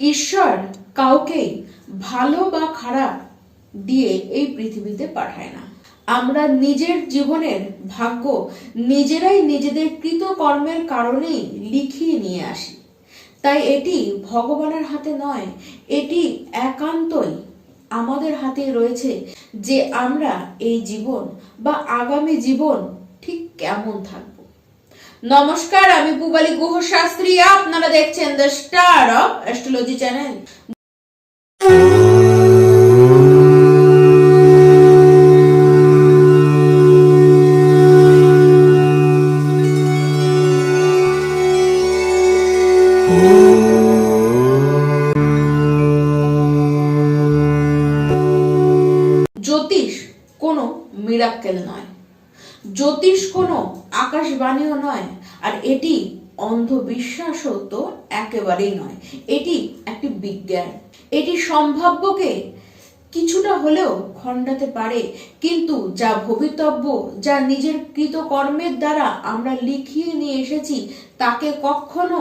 ঈশ্বর কাউকেই ভালো বা খারাপ দিয়ে এই পৃথিবীতে পাঠায় না। আমরা নিজের জীবনের ভাগ্য নিজেরাই নিজেদের কৃতকর্মের কারণেই লিখিয়ে নিয়ে আসি। তাই এটি ভগবানের হাতে নয়, এটি একান্তই আমাদের হাতে রয়েছে যে আমরা এই জীবন বা আগামী জীবন ঠিক কেমন থাকব। নমস্কার, আমি পুবালি গুহ শাস্ত্রী আপনারা দেখছেন the star of astrology channel জ্যোতিষ কোনো মিরাক্কেল নয়। জ্যোতিষ কোনো আকাশবাণীও নয়, আর এটি অন্ধবিশ্বাসও তো একেবারেই নয়। এটি একটি বিজ্ঞান। এটি সম্ভাব্যকে কিছুটা হলেও খণ্ডাতে পারে, কিন্তু যা ভবিতব্য, যা নিজের কৃতকর্মের দ্বারা আমরা লিখিয়ে নিয়ে এসেছি, তাকে কখনো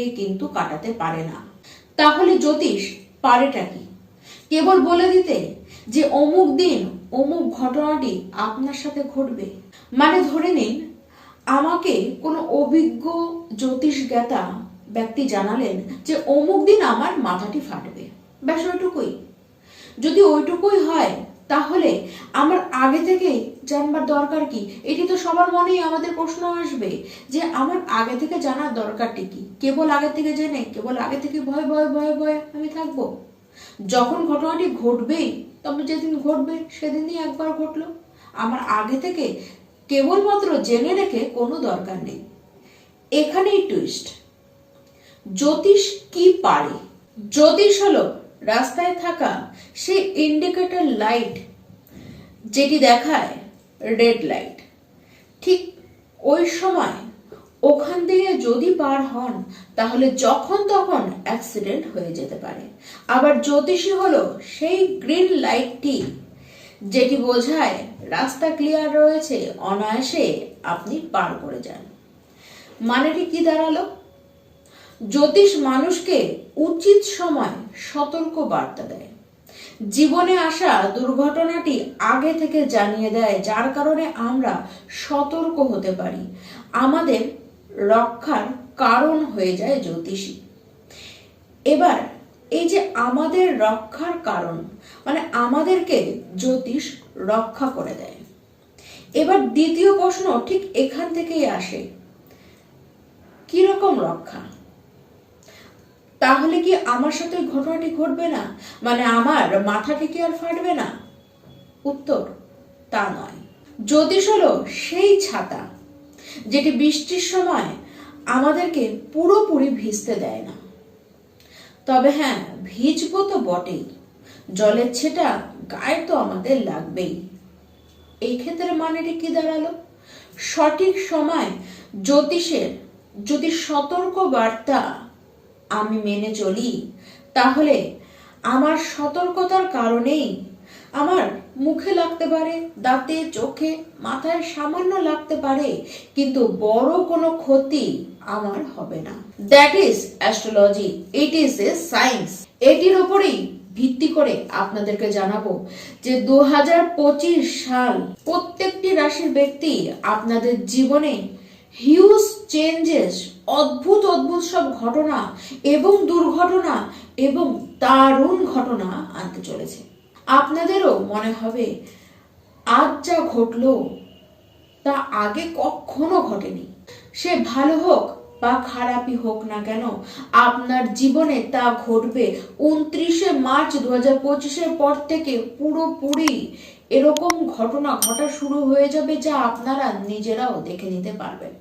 এ কিন্তু কাটাতে পারে না। তাহলে জ্যোতিষ পারেটা কি? কেবল বলে দিতে যে অমুক দিন অমুক ঘটনাটি আপনার সাথে ঘটবে। মানে ধরে নিন আমাকে কোনো অভিজ্ঞ জ্যোতিষ জ্ঞাতা ব্যক্তি জানালেন যে অমুক দিন আমার মাথাটি ফাটবে। ব্যাস ওইটুকুই। যদি ওইটুকুই হয়, তাহলে আমার আগে থেকে জানবার দরকার কি? এটি তো সবার মনেই আমাদের প্রশ্ন আসবে যে আমার আগে থেকে জানার দরকারটি কি? কেবল আগে থেকে জেনে, কেবল আগে থেকে ভয় ভয় ভয় ভয় আমি থাকব? যখন ঘটনাটি ঘটবেই, তবে যেদিন ঘটবে, সেদিনই একবার ঘটলো। আমার আগে থেকে কেবলমাত্র জেনে রেখে কোনো দরকার নেই। এখানেই টুইস্ট জ্যোতিষ কি পারে? জ্যোতিষ হলো রাস্তায় থাকা সে ইন্ডিকেটর লাইট যেটি দেখায় রেড লাইট ঠিক ওই সময় ওখান দিয়ে যদি পার হন, তাহলে যখন তখন অ্যাক্সিডেন্ট হয়ে যেতে পারে। আবার জ্যোতিষী হলো সেই গ্রিন লাইটটি যেটি বোঝায়, রাস্তা ক্লিয়ার রয়েছে, অনায়াসে আপনি পার করে যান। মানেটি কি দাঁড়াল? জ্যোতিষ মানুষকে উচিত সময় সতর্ক বার্তা দেয়। জীবনে আসা দুর্ঘটনাটি আগে থেকে জানিয়ে দেয়, যার কারণে আমরা সতর্ক হতে পারি। আমাদের রক্ষার কারণ হয়ে যায় জ্যোতিষী এবার এই যে আমাদের রক্ষার কারণ মানে আমাদেরকে জ্যোতিষ রক্ষা করে দেয়। এবার দ্বিতীয় প্রশ্ন ঠিক এখান থেকেই আসে, কীরকম রক্ষা? তাহলে কি আমার সাথে ঘটনাটি ঘটবে না? মানে আমার মাথাটি কি আর ফাটবে না? উত্তর, তা নয়। জ্যোতিষ হলো সেই ছাতা, যেটি বৃষ্টির সময় আমাদেরকে পুরোপুরি ভিজতে দেয় না। তবে হ্যাঁ ভিজবো তো বটেই। জলের ছেটা গায়ে তো আমাদের লাগবেই। এই ক্ষেত্রে মানেটি কি দাঁড়াল? সঠিক সময় জ্যোতিষের যদি সতর্ক বার্তা আমি মেনে চলি, তাহলে আমার সতর্কতার কারণেই আমার মুখে লাগতে পারে, দাঁতে, চোখে, মাথায় সামান্য লাগতে পারে, কিন্তু বড় কোনো ক্ষতি আমার হবে না। That is astrology it is a science এটির ওপরেই ভিত্তি করে আপনাদেরকে জানাব যে দু হাজার পঁচিশ সাল প্রত্যেকটি রাশির ব্যক্তি আপনাদের জীবনে হিউজ চেঞ্জেস অদ্ভুত অদ্ভুত সব ঘটনা এবং দুর্ঘটনা এবং দারুণ ঘটনা আনতে চলেছে। আপনাদেরও মনে হবে, আজ যা ঘটলো তা আগে কখনো ঘটেনি। সে ভালো হোক বা খারাপই হোক না কেন, আপনার জীবনে তা ঘটবে উনত্রিশে মার্চ দু হাজার পঁচিশের পর থেকে পুরোপুরি এরকম ঘটনা ঘটা শুরু হয়ে যাবে যা আপনারা নিজেরাও দেখে নিতে পারবেন।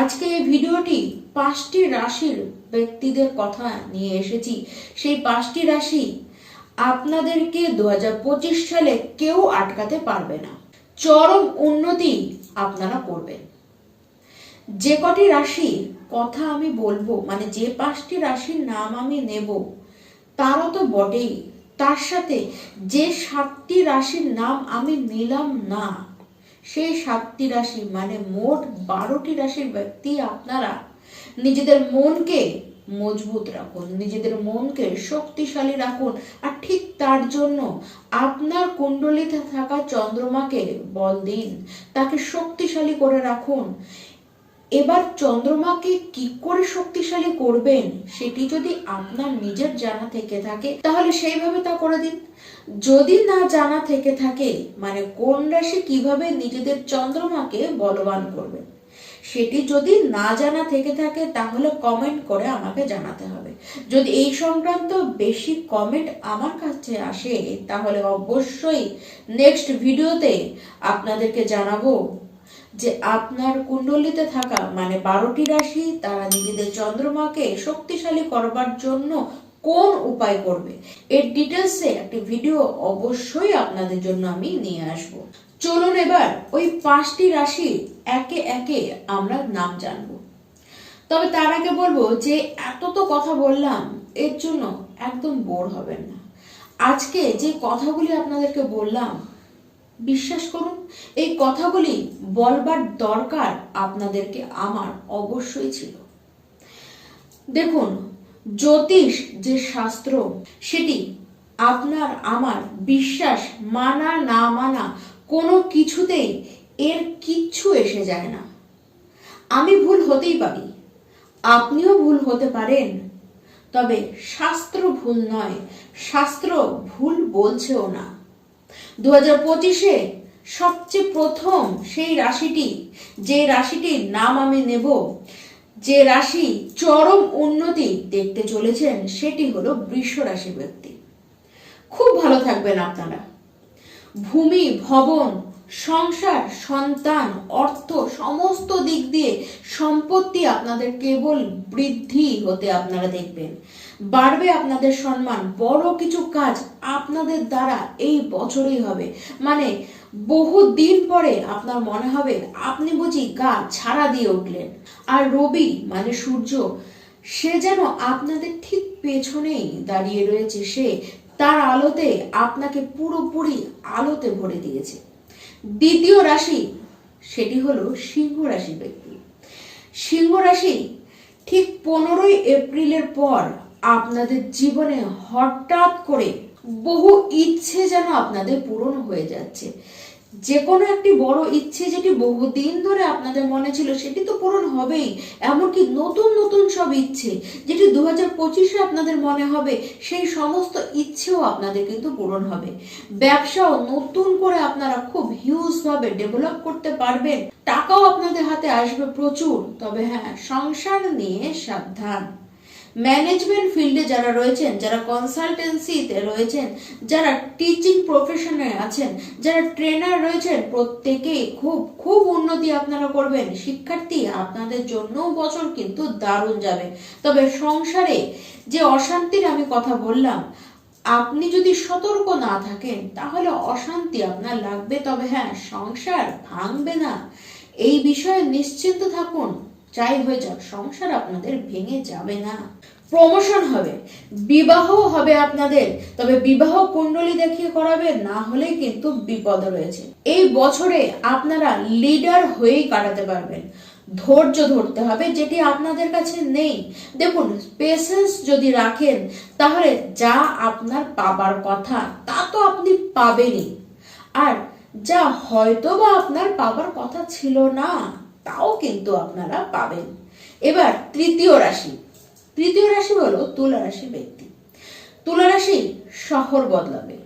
আজকে এই ভিডিওটি পাঁচটি রাশির ব্যক্তিদের কথা নিয়ে এসেছি। সেই পাঁচটি রাশি আপনাদেরকে দু হাজার পঁচিশ সালে কেউ আটকাতে পারবে না। চরম উন্নতি আপনারা করবেন। যে কটি রাশির কথা আমি বলব মানে যে পাঁচটি রাশির নাম আমি নেব, তারও তো বটেই। তার সাথে যে সাতটি রাশির নাম আমি নিলাম না, সেই সাতটি রাশি মানে মোট বারোটি রাশির ব্যক্তি আপনারা, নিজেদের মনকে মজবুত রাখুন, নিজেদের মনকে শক্তিশালী রাখুন, আর ঠিক তার জন্য আপনার কুণ্ডলিতে থাকা চন্দ্রমাকে বল দিন, তাকে শক্তিশালী করে রাখুন। এবার চন্দ্রমাকে কি করে শক্তিশালী করবেন সেটি যদি আপনার নিজের জানা থেকে থাকে, তাহলে সেইভাবে তা করে দিন। যদি না জানা থেকে থাকে মানে কোন রাশি কীভাবে নিজেদের চন্দ্রমাকে বলবান করবেন সেটি যদি না জানা থেকে থাকে, তাহলে কমেন্ট করে আমাকে জানাতে হবে। যদি এই সংক্রান্ত বেশি কমেন্ট আমার কাছে আসে, তাহলে অবশ্যই নেক্সট ভিডিওতে আপনাদেরকে জানাব যে আপনার কুণ্ডলিতে থাকা মানে বারোটি রাশি, তারা নিজেদের চন্দ্রমাকে শক্তিশালী করবার জন্য কোন উপায় করবে? এর ডিটেলসে একটি ভিডিও অবশ্যই আপনাদের জন্য আমি নিয়ে আসব। চলুন এবার ওই পাঁচটি রাশি একে একে আমরা নাম জানব। তবে তার আগে বলব যে এত তো কথা বললাম, এর জন্য একদম বোর হবেন না। আজকে যে কথাগুলি আপনাদেরকে বললাম, বিশ্বাস করুন, এই কথাগুলি বলবার দরকার আপনাদেরকে আমার অবশ্যই ছিল। দেখুন, জ্যোতিষ যে শাস্ত্র, সেটি আপনার আমার বিশ্বাস মানা না মানা কোনো কিছুতেই এর কিচ্ছু এসে যায় না। আমি ভুল হতেই পারি। আপনিও ভুল হতে পারেন। তবে শাস্ত্র ভুল নয়, শাস্ত্র ভুল বলছেও না। দু হাজার পঁচিশে সবচেয়ে প্রথম সেই রাশিটি, যে রাশিটির নাম আমি নেব, যে রাশি চরম উন্নতি দেখতে চলেছেন, সেটি হলো বৃষ রাশি ব্যক্তি। খুব ভালো থাকবেন আপনারা। ভূমি, ভবন, সংসার, সন্তান, অর্থ, সমস্ত দিক দিয়ে সম্পত্তি আপনাদের কেবল বৃদ্ধি হতে আপনারা দেখবেন। বাড়বে আপনাদের সম্মান, বড় কিছু কাজ আপনাদের দ্বারা এই বছরই হবে। মানে বহু দিন পরে আপনার মনে হবে, আপনি বুঝি গা ছাড়া দিয়ে উঠলেন। আর রবি মানে সূর্য, সে যেন আপনাদের ঠিক পেছনেই দাঁড়িয়ে রয়েছে, সে তার আলোতে আপনাকে পুরোপুরি আলোতে ভরে দিয়েছে। দ্বিতীয় রাশি সেটি হলো সিংহ রাশি ব্যক্তি। সিংহ রাশি ঠিক পনেরোই এপ্রিলের পর আপনাদের জীবনে হঠাৎ করে বহু ইচ্ছে যেন আপনাদের পূরণ হয়ে যাচ্ছে। যে কোনো একটি বড় ইচ্ছে যেটি বহুদিন ধরে আপনাদের মনে ছিল সেটি তো পূরণ হবেই, এমনকি নতুন নতুন সব ইচ্ছে যেটি দু হাজার পঁচিশে আপনাদের মনে হবে, সেই সমস্ত ইচ্ছেও আপনাদের কিন্তু পূরণ হবে। ব্যবসাও নতুন করে আপনারা খুব হিউজ ভাবে ডেভেলপ করতে পারবেন, টাকাও আপনাদের হাতে আসবে প্রচুর, তবে হ্যাঁ সংসার নিয়ে সাবধান। ম্যানেজমেন্ট ফিল্ডে যারা রয়েছেন, যারা কনসালটেন্সিতে রয়েছেন, যারা টিচিং প্রফেশনে আছেন, যারা ট্রেনার রয়েছেন, প্রত্যেকেই খুব খুব উন্নতি আপনারা করবেন। শিক্ষার্থী আপনাদের জন্য বছর কিন্তু দারুণ যাবে। তবে সংসারে যে অশান্তির আমি কথা বললাম, আপনি যদি সতর্ক না থাকেন, তাহলে অশান্তি আপনার লাগবে। তবে হ্যাঁ সংসার ভাঙবে না। এই বিষয়ে নিশ্চিন্ত থাকুন। যাই হয়ে যাক, সংসার আপনাদের ভেঙে যাবে না। প্রমোশন হবে বিবাহ হবে আপনাদের, তবে বিবাহ কুণ্ডলী দেখিয়ে করাবে, না হলে কিন্তু বিপদ রয়েছে। এই বছরে আপনারা লিডার হয়েই কাটাতে পারবেন। ধৈর্য ধরতে হবে, যেটি আপনাদের কাছে নেই। দেখুন পেশেন্স যদি রাখেন, তাহলে যা আপনার পাবার কথা, তা তো আপনি পাবেনই। আর যা হয়তো বা আপনার পাবার কথা ছিল না তাও কিন্তু আপনারা পাবেন। এবার তৃতীয় রাশি। তৃতীয় রাশি হলো তুলা রাশি ব্যক্তি। তুলা রাশি শহর বদলাবে।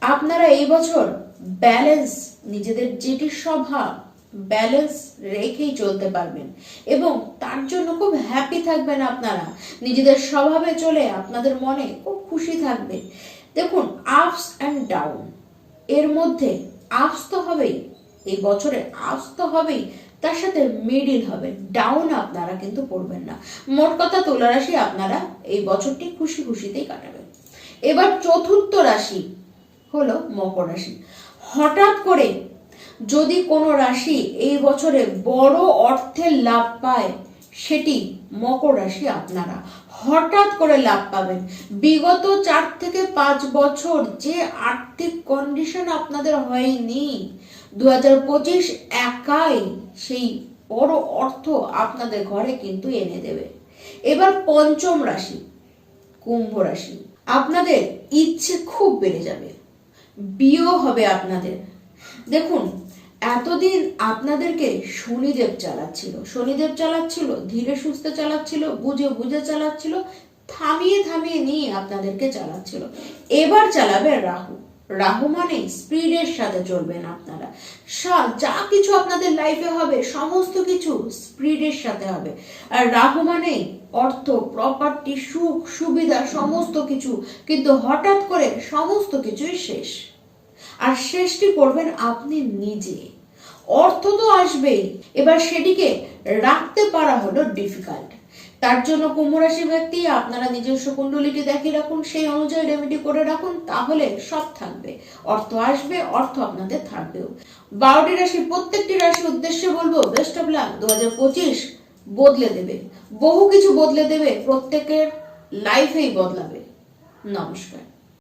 আপনারা এই বছর ব্যালেন্স নিজেদের যেটি স্বভাব ব্যালেন্স রেখেই চলতে পারবেন এবং তার জন্য খুব হ্যাপি থাকবেন আপনারা। নিজেদের স্বভাবে চলে আপনাদের মনে খুব খুশি থাকবে। দেখুন আপস অ্যান্ড ডাউন এর মধ্যে আপস তো হবেই। এই বছরে আপস তো হবেই। তার সাথে মিডিল হবে। ডাউন আপনারা কিন্তু পড়বেন না। মোট কথা তুলা রাশি আপনারা এই বছরটি খুশি খুশিতেই কাটাবেন। এবার চতুর্থ রাশি হলো মকর রাশি। হঠাৎ করে যদি কোনো রাশি এই বছরে বড় অর্থের লাভ পায়, সেটি মকর রাশি আপনারা। হঠাৎ করে লাভ পাবেন। বিগত চার থেকে পাঁচ বছর যে আর্থিক কন্ডিশন আপনাদের হয়নি দু পঁচিশ একাই সেই বড় অর্থ আপনাদের ঘরে কিন্তু এনে দেবে। এবার পঞ্চম রাশি, কুম্ভ রাশি। আপনাদের ইচ্ছে খুব বেড়ে যাবে। বিয়েও হবে আপনাদের। দেখুন, এতদিন আপনাদেরকে শনিদেব চালাচ্ছিল। শনিদেব চালাচ্ছিল, ধীরে সুস্থে চালাচ্ছিল, বুঝে বুঝে চালাচ্ছিল, থামিয়ে থামিয়ে নিয়ে আপনাদেরকে চালাচ্ছিল। এবার চালাবে রাহু। রাহু মানে স্পিডের সাথে চলবেন আপনারা। যা কিছু আপনাদের লাইফে হবে, সমস্ত কিছু স্পিডের সাথে হবে। আর রাহু মানে অর্থ প্রপার্টি সুখ, সুবিধা, সমস্ত কিছু। কিন্তু হঠাৎ করে সমস্ত কিছুই শেষ। আর শেষটি করবেন আপনি নিজে। অর্থ তো আসবেই। এবার সেটিকে রাখতে পারা হলো ডিফিকাল্ট তার জন্য কুম্ভরাশি ব্যক্তি, আপনারা নিজস্ব কুণ্ডলিটি দেখে রাখুন, সেই অনুযায়ী রেমেডি করে রাখুন, তাহলে সব থাকবে। অর্থ আসবে, অর্থ আপনাদের থাকবেও। বারোটি রাশি, প্রত্যেকটি রাশি উদ্দেশ্যে বলব বেস্ট অফ লাক দু বদলে দেবে। বহু কিছু বদলে দেবে, প্রত্যেকের লাইফেই বদলাবে। নমস্কার।